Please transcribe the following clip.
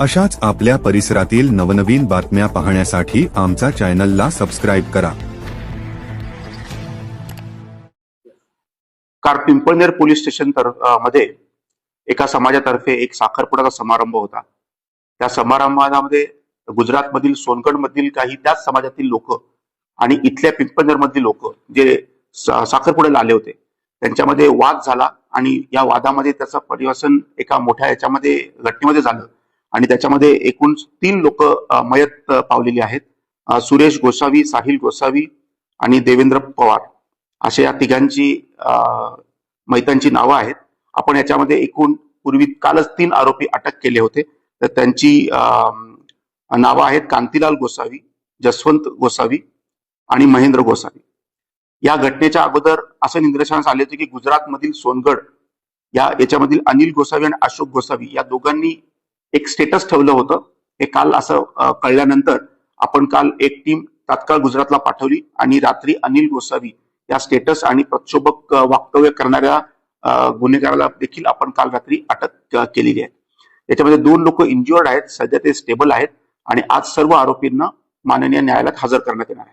अशाच आपल्या परिसरातील नवनवीन बातम्या पाहण्यासाठी आमचा चॅनलला सबस्क्राईब करा. कार पिंपळनेर पोलीस स्टेशन तर मध्ये एका समाजातर्फे एक साखरपुड्याचा समारंभ होता. त्या समारंभामध्ये गुजरातमधील सोनगडमधील काही त्याच समाजातील लोक आणि इथल्या पिंपळनेर मधील लोक जे साखरपुड्याला आले होते त्यांच्यामध्ये वाद झाला आणि या वादामध्ये त्याचं परिवर्तन एका मोठ्या याच्यामध्ये घटनेमध्ये झालं. आणि त्याच्यामध्ये एकूण तीन लोक मयत पावलेली आहेत. सुरेश गोसावी साहिल गोसावी आणि देवेंद्र पवार. अशा या तिघांची अ, मैतांची नावं आहेत. आपण याच्यामध्ये एकूण पूर्वी कालच तीन आरोपी अटक केले होते. तर त्यांची नावं आहेत कांतीलाल गोसावी जसवंत गोसावी आणि महेंद्र गोसावी. या घटनेच्या अगोदर असं निदर्शनास आले होते की गुजरातमधील सोनगड या याच्यामधील अनिल गोसावी आणि अशोक गोसावी या दोघांनी एक स्टेटस ठेवलं होतं. हे काल असं कळल्यानंतर आपण काल एक टीम तात्काळ गुजरातला पाठवली आणि रात्री अनिल गोसावी या स्टेटस आणि प्रक्षोभक वक्तव्य करणाऱ्या गुन्हेगाराला देखील आपण काल रात्री अटक केलेली आहे. याच्यामध्ये दोन लोक इंज्युअर्ड आहेत सध्या ते स्टेबल आहेत आणि आज सर्व आरोपींना माननीय न्यायालयात हजर करण्यात येणार आहे.